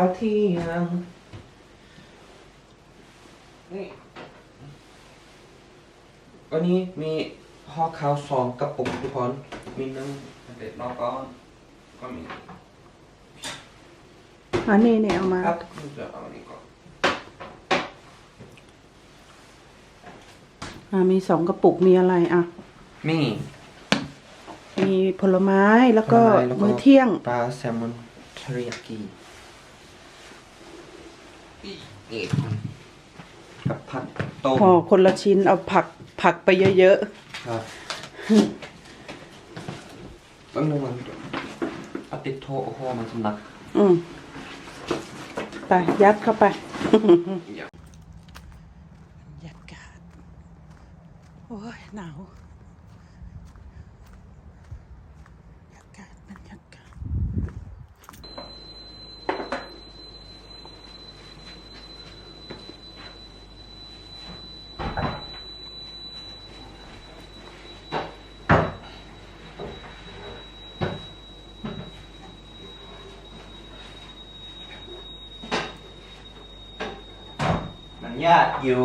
ข้าวเที่ยงนี่วันนี้มีห่อข้าวสองกระปุกทุกคนมีนึ่งเด็ดแล้วก็ก็มีอันนี้เนี่ยเอามาครับจะเอาอันนี้ก่อนอ่ามีสองกระปุกมีอะไรอะ มี มีผลไม้แล้วก็ผลไม้แล้วก็ มื้อเที่ยง ปลาแซลมอนเทริยากิ นี่กับผักต้มห่อคนละชิ้นเอาผักผักไปเยอะครับต้นนึงมันเอาติดโทโอ้โหมันสำนักๆ อืมไปยัดเข้าไป อย่า บรรยากาศ โอ้ย หนาวบรรยากาศบรรยากาศ ญาติอยู่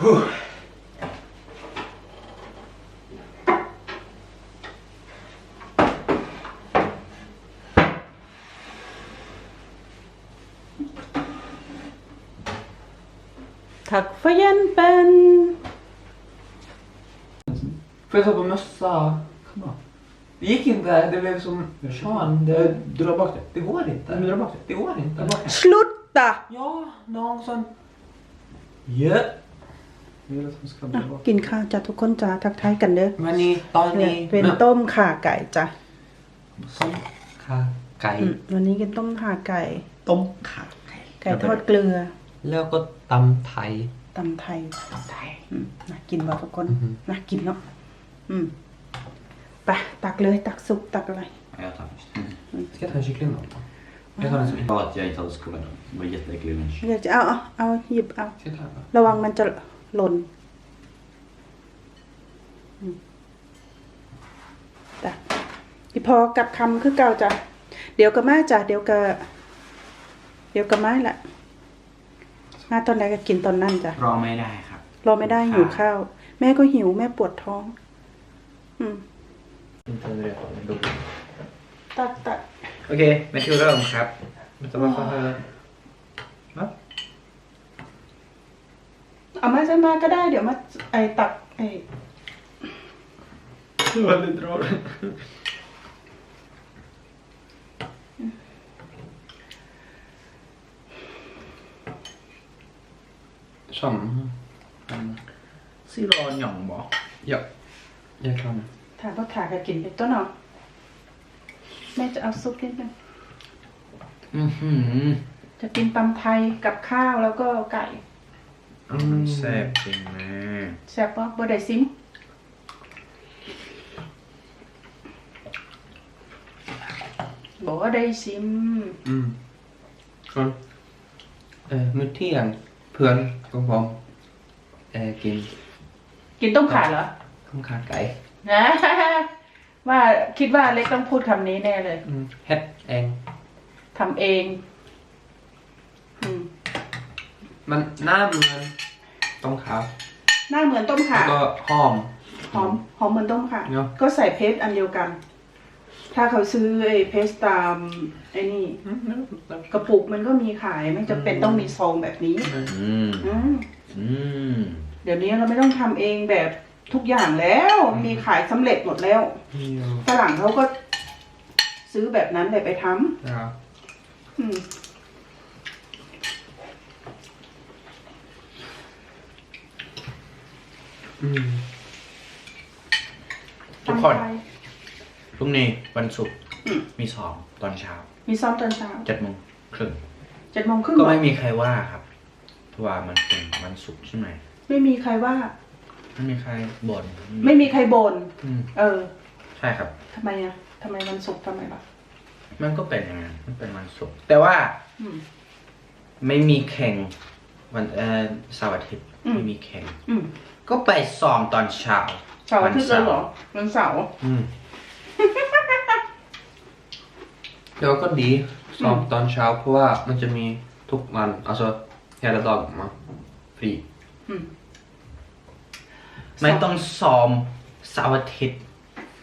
Tack för hjälpen! Får jag ta på mössa? Kom. Det gick inte, det blev som fan. Det, Dra bak det. det går inte. Dra bak det. Det går inte. Sluta! Ja, någon som... Yeah. ะ Ja, någon sån... Ja. Jag vill att hon ska อะ dra bak. กินข้าวจ้ะทุกคนจ้าทักทายกันเด้อ Men ni, tar เนี่ย ni... เป็นต้มข่าไก่จ้ะ Sån kakai. อืมวันนี้กินต้มข่าไก่ Tom kakai. ไก่ทอดเกลือแล้วก็ตำไทย ตำไทยตำไทยอืมน่ากินบ่ทุกคนอือฮึน่ากินเนาะอืมไปตักเลยตักซุปตักอะไร Jag tar först. Ska jag ta en kyckling då? Jag tar den som Bara att jag inte hade skålar. Det var jätteäcklig lunch. เดี๋ยวจะเอาเอาเอาหยิบเอา Ska jag ta den? ระวังมันจะ หล่นอืมจ้ะอีพอกับคำคือเก่าจ้ะ เดี๋ยวก็มาจ้ะ เดี๋ยวก็ เดี๋ยวก็มาละมาตอนไหนก็กินตอนนั้นจ้ะ รอไม่ได้ครับ รอไม่ได้หิวข้าว แม่ก็หิวแม่ปวดท้อง อืม Inte en rep, men då. ตักตัก Okej, men till rum ครับมันจะมาฟังเธ เอามาจะมาก็ได้เดี๋ยวมาไอตักไอ Vad du drar. ช่องอืมซีรอหย่องบอก Ja, jag är klar nu. ถามว่าขาก็กินไปต้นเนาะแม่จะเอาซุปนิดนึง Mhm. จะกินตำไทยกับข้าวแล้วก็ไก่ Mm. แซ่บจริงนะแซ่บปะบ่ได้ซิมบ่ได้ซิมอืมส่วนเอ่อมื้อเที่ยงเพื่อนของผมเอ่อกิน กินต้มข่าเหรอข้าวขาไก่นะว่าคิดว่าเล็กต้องพูดคำนี้แน่เลยอืมเฮ็ดเองทำเอง อืม มันหน้าเหมือนต้มขาวหน้าเหมือนต้มข่าแล้วก็หอม หอมหอมเหมือนต้มข่าเนอะ ก็ใส่เพสอันเดียวกัน ถ้าเขาซื้อไอ้เพสตามไอ้นี่ อืมกระปุกมันก็มีขายไม่จำเป็นต้องมีซองแบบนี้อืมอืมอืมเดี๋ยวนี้เราไม่ต้องทำเองแบบทุกอย่างแล้วมีขายสำเร็จหมดแล้ว Ja. ฝรั่งเขาก็ซื้อแบบนั้นเลยไปท Ja. ำอืม ทุกคน ตามใจพรุ่งนี้วันศุกร์อืมมีสอบตอนเช้ามีซ้อมตอนเช้าเจ็ดโมงครึ่งเจ็ดโมงครึ่งก็เหรอไม่มีใครว่าครับเพราะว่ามันเป็นวันศุกร์ใช่ไหมไม่มีใครว่า ไม่มีใครบ่นไม่มีใครบน่นอืมเออใช่ครับ ทำไมอะทำไมวันศุกร์ทำไมล่ะมันก็เป็นอย่างนั้นมันเป็นวันศุกร์แต่ว่าอืม ไม่มีแข่งวันเอ่อเสาร์อาทิตย์อืม ไม่มีแข่ง อืม ก็ไปซ้อมตอนเช้าเสาร์อาทิตย์เลยเหรอวันเสาร์ Mm. เดี๋ยวก็ดีสอบตอนเช้า เพราะว่ามันจะมีทุกวัน alltså hela dagen ma fri อืม ไม่ต้องซ้อมเสาร์อาทิตย์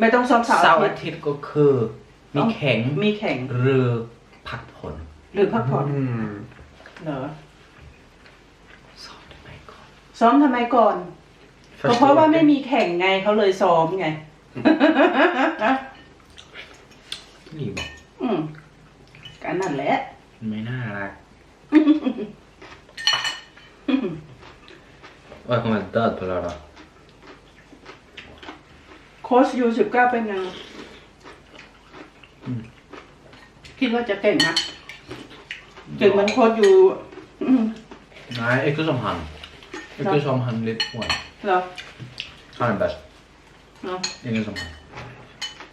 ไม่ต้องซ้อมเสาร์เสาอาร์ทิอาตย์ทิตย์ก็คือ มีแข่งมีแข่งหรือพักผ่อนหรือพักผ่อน Mm. เหรอซ้อมได้ไหมก่อนซ้อมทำไมก่อน ก็เพราะว่าไม่มีแข่งไงเขาเลยซ้อมไง นี่บอกอืมกันนั่นแหละ ไม่น่ารัก ว่าคงเป็นเติร์ดไปแล้วเหรอโค้ชยูสิบเก้าเป็นไงอืมคิดว่าจะเก่งนะเก่งเหมือนโค้ชยูอืม Nej, inte som han. Inte Ja. som han lite hård. เหรอ Han är bäst. เนาะ Ingen som han.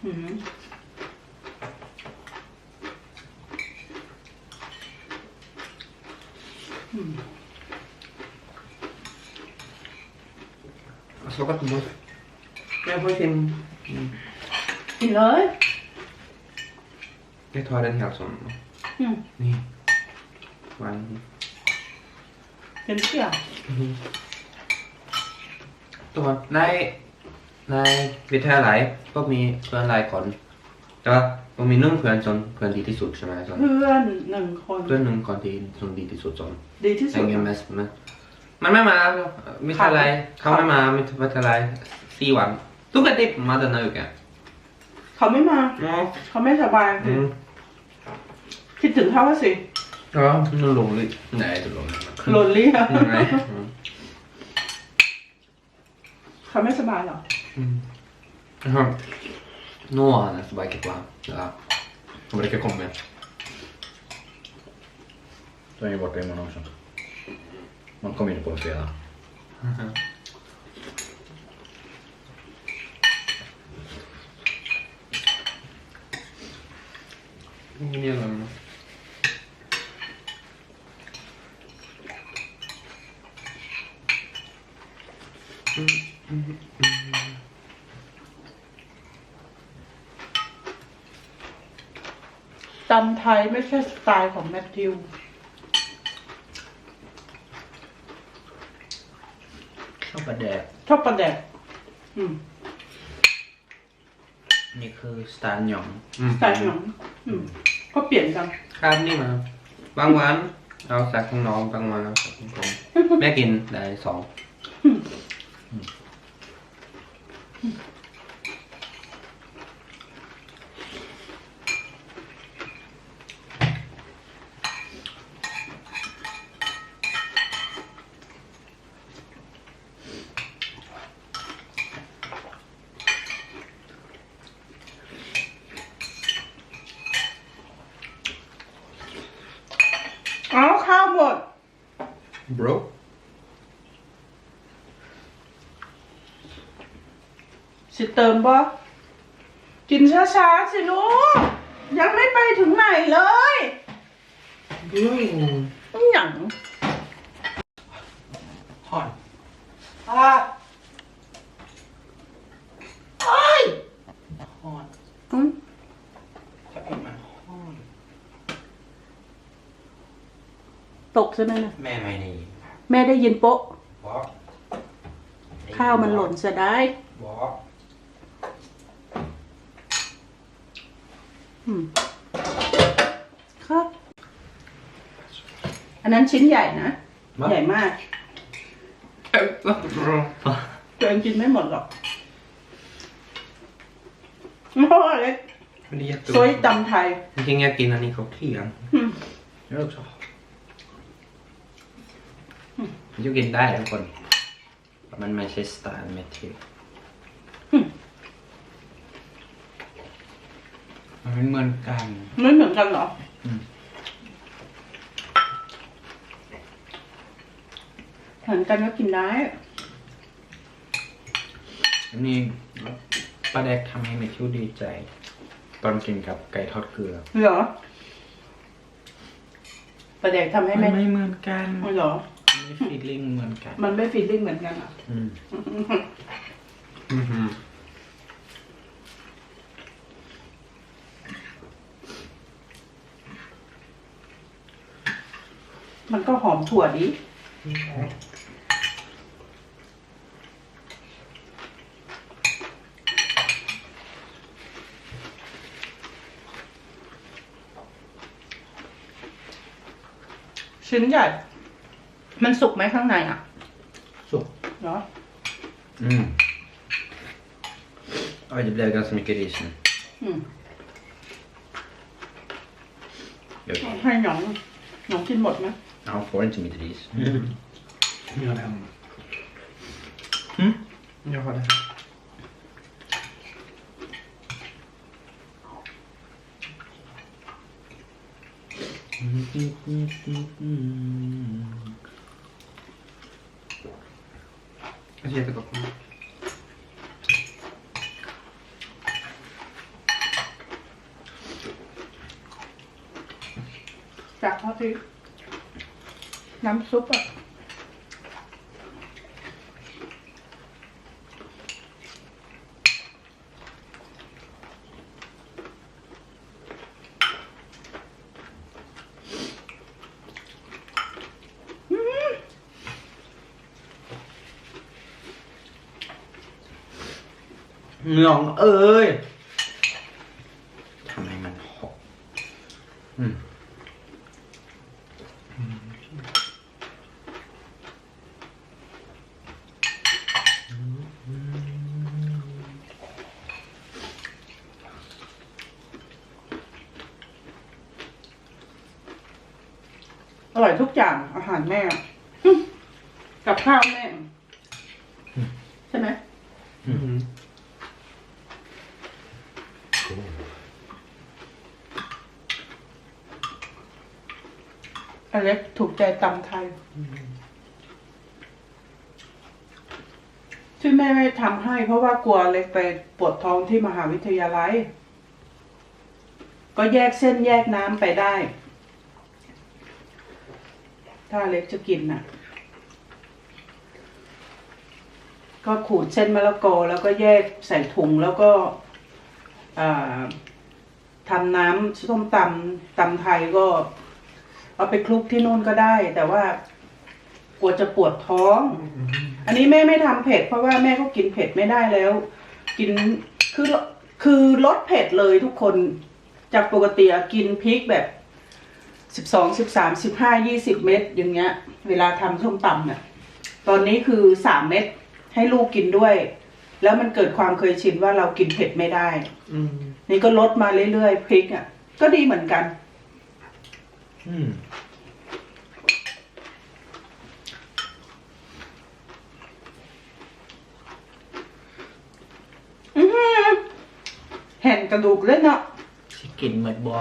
อืม Alltså gott med Jag får sin... กินเลย Jag tar den här som... อืม Ni. Vang. เป็นเชี่ยว ทุกคนในในวิทยาลัยก็มีเพื่อนหลายคนแต่ว่าผมมีหนึ่งเพื่อนจนเพื่อนดีที่สุดใช่ไหมจนเพื่อนหนึ่งคนเพื่อนหนึ่งคนที่จนดีที่สุดจนดีที่สุแอดงเกมเมสมันมันไม่มาวิทยาลัยเขาไม่มาวิทยาลัยสี่วันทุกอาทิตย์มาแต่หนึ่งแกเขาไม่มาอ๋อเขาไม่สบายอืมคิดถึงเขาว่าสิ Ja, nu låg det. Nej, det låg det โลนลี่ Nej. Mm. เขาไม่สบายเหรอ Mm. Jaha. Nå har han efter bara kvar. Ja. Han brukar komma med. De är ju borta imorgon också. Man kommer in på en fredag. Ingen gillar ตำไทยไม่ใช่สไตล์ของแมทธิวชอบประแดก ชอบประแดกอืมนี่คือสไตล์หยอง Mm. สไตล์ของอืม ก็เปลี่ยนกันครับนี่มา บางวัน เอาจากของน้องบางวันเอาจากของผมแม่กินได้สอง เอาข้าวหมด bro สิเติมบ่กินช้าๆสิลูกยังไม่ไปถึงไหนเลย mm. อหย่างฮอนอะไอ้ยฮอนอืมจะเป็นมันฮอนตกใช่ไหมนะแม่ไม่ได้แม่ได้ยินโป๊ะบอกข้าวมันหล่นเสียได้บอก อืม ครับ อันนั้นชิ้นใหญ่นะใหญ่มาก bro ตัวเองกินไม่หมดหรอกเพราะอะไรไม่ได้อยากซอยตำไทยจริงๆอยากกินอันนี้เขาเที่ยงอืม Jag också. ยูกินได้ทุกคนแต่มัน ไม่ใช่สไตล์เมทิวมันไม่เหมือนกัน ไม่เหมือนกันเหรออมเหมือนกันก็กินได้ อันนี้ป้าแดกทำให้เมทิวดีใจ ตอนกินกับไก่ทอดเกลือ เหรอประเด็กทำให้มัแม่นไม่เหมือนกันเหรอ ไม่ฟีลลิ่งเหมือนกันมันไม่ฟีลลิ่งเหมือนกันเหรอะ อืม อือหือมั นก็หอมถั่วดี ชิ้นใหญ่ มันสุกไหมข้างในอะสุกเหรอ Mm. Oj, det blev ganska mycket ris nu. อืม Jag, ให้หนองหนองกินหมดไหม han får inte mitt ris. Jag har det hemma. Mm. Jag har det. Det är jättegott. จากข้าวพริก น้ำซุปอะเหงองเอ้ย ทำให้มันหอม อืม อร่อยทุกอย่างอาหารแม่อะหึกับข้าวแม่ ใช่ไหมอเล็กถูกใจตำไทย ที่แม่ไม่ทำให้ เพราะว่ากลัวอเล็กไปปวดท้องที่มหาวิทยาลัย ก็แยกเส้นแยกน้ำไปได้ ถ้าอเล็กจะกินน่ะ ก็ขูดเส้นมะละกอแล้วก็แยกใส่ถุงแล้วก็ทำน้ำส้มตำตำไทยก็ เอาไปคลุกที่นู่นก็ได้ แต่ว่ากลัวจะปวดท้อง อันนี้แม่ไม่ทำเผ็ด เพราะว่าแม่ก็กินเผ็ดไม่ได้แล้ว กินคือคือลดเผ็ดเลยทุกคนจากปกติกินพริกแบบสิบสองสิบสามสิบห้ายี่สิบเม็ดอย่างเงี้ย เวลาทำส้มตำเนี่ยตอนนี้คือสามเม็ด ให้ลูกกินด้วย แล้วมันเกิดความเคยชินว่าเรากินเผ็ดไม่ได้ Mm. นี่ก็ลดมาเรื่อยๆพริกอะ ก็ดีเหมือนกัน อืมอื้อหือแห่นกระดูกเลยเนาะสิกินเหมือนบอ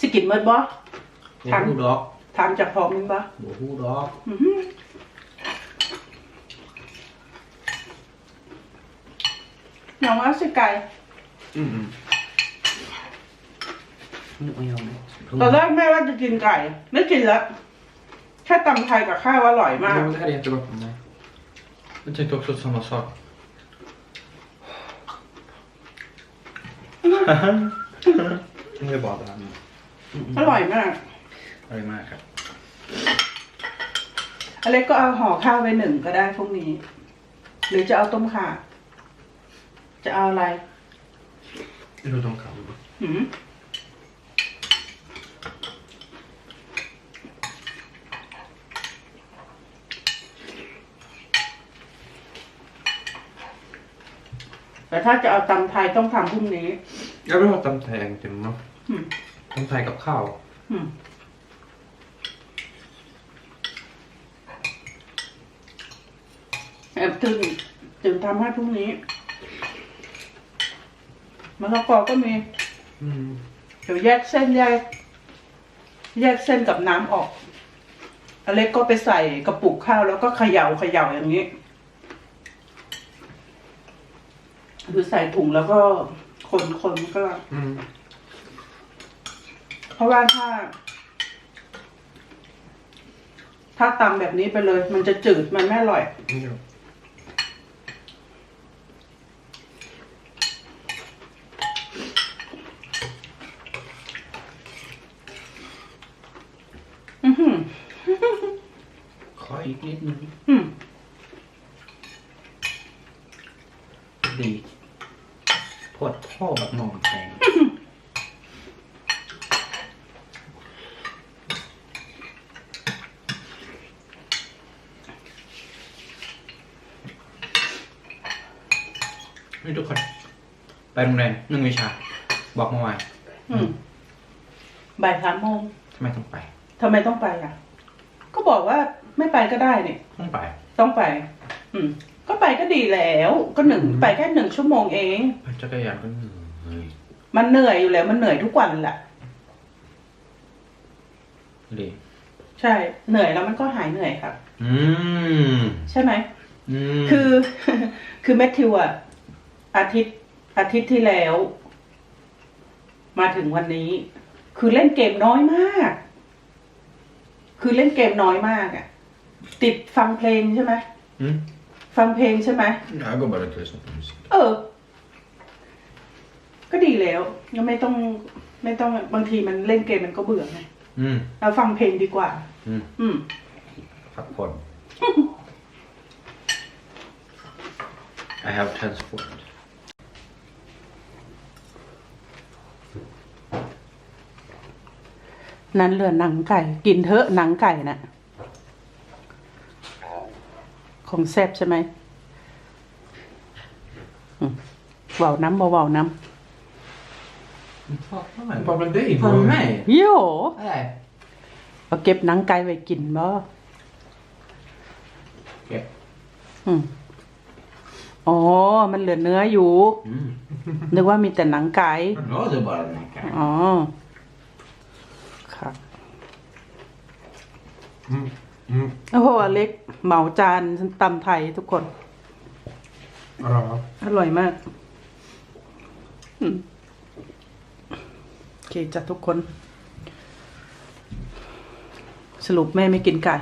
สิกินเมิดบ่บฮูดอกถามจากพอมึงบ่บฮูดอกอื้อหือ น้องว่าสิไก่ Mm. Nu är jag med. ตอนแรกแม่ว่าจะกินไก่ ไม่กินแล้วแค่ตำไทยกับข้าวอร่อยมาก Jo, det här är jättegott med mig. Jag tänkte också samma sak. Det är bara det här med. อร่อยมาก อร่อยมากครับ อเล็กก็เอาห่อข้าวไปหนึ่งก็ได้พรุ่งนี้ หรือจะเอาต้มข่า จะเอาอะไร Hur de kan. หืมแต่ถ้าจะเอาตำไทยต้องทำพรุ่งนี้ Jag vill ha tamthai en timme. Mm. Tamthai กับข้าวอืมแอบตื่นตื่นทำให้พรุ่งนี้ มะละกอก็มี Mm. เดี๋ยวแยกเส้นแยก แยกเส้นกับน้ำออกอเล็กก็ไปใส่กระปุกข้าวแล้วก็เขย่าเขย่าอย่างนี้หรือใส่ถุงแล้วก็คนคนก็ Mm. เพราะว่าถ้า ถ้าตำแบบนี้ไปเลย มันจะจืดมันไม่อร่อย Ja. อือหือ ขออีกนิดนึง อืม ดีปวดท่อแบบนอนแทง นี่ทุกคน ไปโรงเรียนหนึ่งวิชา บอกเมื่อวานอืมบ่ายสามโมงทำไมต้องไปทำไมต้องไปอะ ก็บอกว่าไม่ไปก็ได้เนี่ย ต้องไป ต้องไป อืม ก็ไปก็ดีแล้ว ก็หนึ่งไปแค่หนึ่งชั่วโมงเอง ปั่นจักรยานก็เหนื่อยมันเหนื่อยอยู่แล้ว มันเหนื่อยทุกวันแหละดีใช่ เหนื่อยแล้วมันก็หายเหนื่อยครับ อืม ใช่ไหม อืม คือ คือแมทธิวอะ อาทิตย์อาทิตย์ที่แล้ว มาถึงวันนี้ คือเล่นเกมน้อยมาก คือเล่นเกมน้อยมากอะติดฟังเพลงใช่ไหมอืมฟังเพลงใช่ไหม Jag går bara och lyssnar på musik. เออ ก็ดีแล้วก็ไม่ต้อง ไม่ต้องบางทีมันเล่นเกมมันก็เบื่อไง Mm. เราฟังเพลงดีกว่า Mm. อืม Fuck porn. I have transformed. นั้นเหลือหนังไก่ กินเถอะหนังไก่น่ะของแซ่บใช่ไหมอืมเบาน้ำเบาเบาน้ Vad med dig? För mig? ำโย่ Nej. เอาเก็บหนังไก่ไว้กินบ่ Okej. อืมอ๋อ มันเหลือเนื้ออยู่ Mm. นึกว่ามีแต่หนังไก่ Ja, det är bara den här อ๋อ ครับ Mm. Mm. โอ้โหอเล็กเหมาจานตำไทยทุกคน Ja. อร่อยมากอืมโอเคจ้ะทุกคน สรุปแม่ไม่กินไก่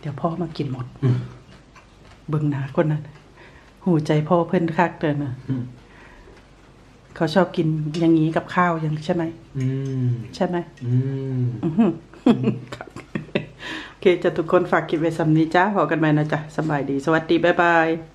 เดี๋ยวพ่อมากินหมด เบิ่งหนาคนนั้นหูใจพ่อเพิ่นคักเดินนะ Mm. เขาชอบกินอย่างนี้กับข้าวอย่างใช่ไหม Mm. ใช่ไหม Mm. อื้อหือครับโอ เคจะทุกคนฝากคลิปไว้สำนี้จ้าพอกันไหมนะจ๊ะสบายดี สวัสดี บ๊ายบาย